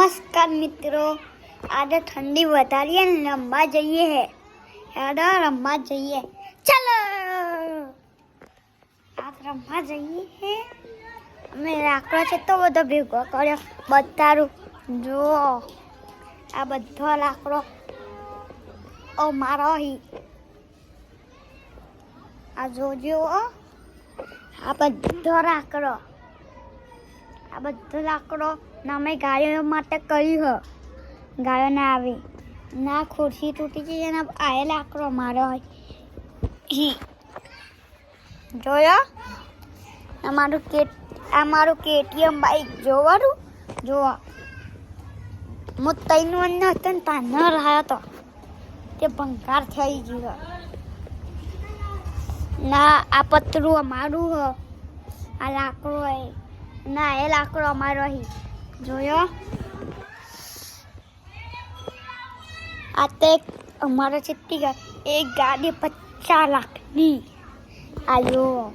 નમસ્કાર મિત્રો આજે ઠંડી વધારી અને રમવા જઈએ હે હેડો રમવા જઈએ ચાલો આજ રમવા જઈએ હે અમે લાકડો છે તો બધો ભેગો કર્યો બતારું જો આ બધો લાકડો ઓ મારો હી આ જોજો હો. આ બધો લાકડો આ બધો લાકડો ના અમે ગાયો માટે કર્યું હ. ગાયો ના આવે. ના, ખુરશી તૂટી ગઈ અને આ લાકડો મારો. જોયો આ મારું કે આ મારું કેટીએમ બાઈક જોવાનું? જોવા. હું તૈન વન હતો ને ત્યાં ન રહ્યો તો. તે ભંગાર થઈ ગયો. ના, આ પતરું અમારું હ. આ લાકડો હોય. ના, એ લાકડો અમારો હી. જોયો? આ તો એક અમારો ચિત્તી એક ગાડી પચાસ લાખની. આવ્યો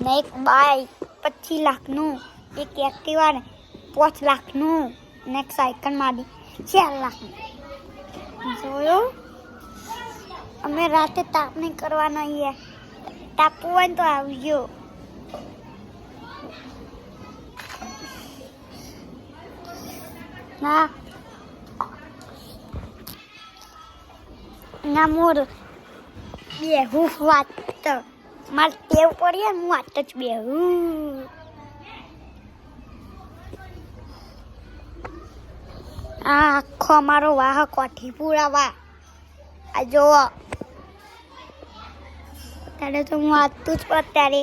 ને એક બાઈક પચીસ લાખનું. એક એક્ટિવા ને પાંચ લાખનું. ને એક સાયકલ મારી. ચાર લાખનું. જોયો? અમે રાતે તાપણી કરવાના અહીંયા. તાપવું હોય તો આવજો. ના ના મોર. બેહું વાત મારે ટેવ પડી હું વાત જ બેહું આ આખો અમારો વાહ કોઠી પૂરા આ જોવો ત્યારે તો હું વાંચતું જ પણ ત્યારે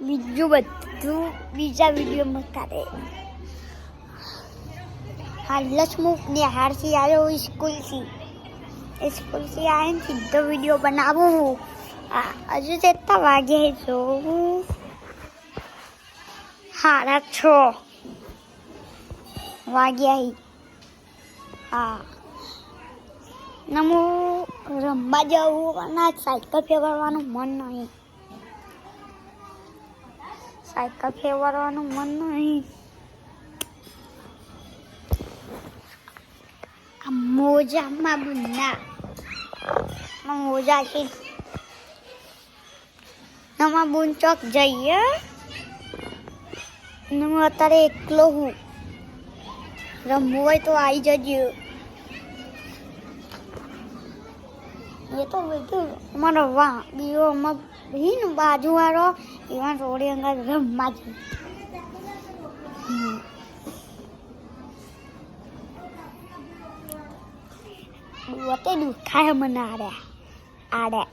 બીજું બધું બીજા વિડીયોમાં ત્યારે હું નિહારથી આવ્યો સ્કૂલથી. સ્કૂલથી આવીને સીધો વીડિયો બનાવું હજુ કેટલા વાગે જોવું સાડા છ વાગ્યા હી. નમો રમવા જવું અને સાયકલ ફેરવવાનું મન નહીં. સાયકલ ફેરવવાનું મન નહીં. મોજામાં બુંદા મોજાથી નમા બુન ચોક જઈએ હું અત્યારે એકલો હું રમવું હોય તો આવી જજો એ તો બધું અમારો વા બીજો અમારો બાજુવાળો એવા રોડે અંગા રમવા જ વતે દુખાય મને આડે. આડે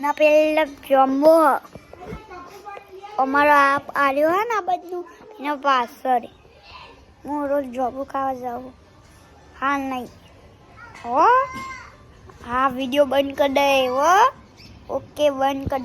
ના, પેલા જમવો અમારો આ આવ્યો હે ને આ બધું, એના પાછળ. હું રોજ જોબ ખાવા જાઉં. હા નહીં. હો? હા વીડિયો બંધ કરી દે, હો. ઓકે, બંધ કરી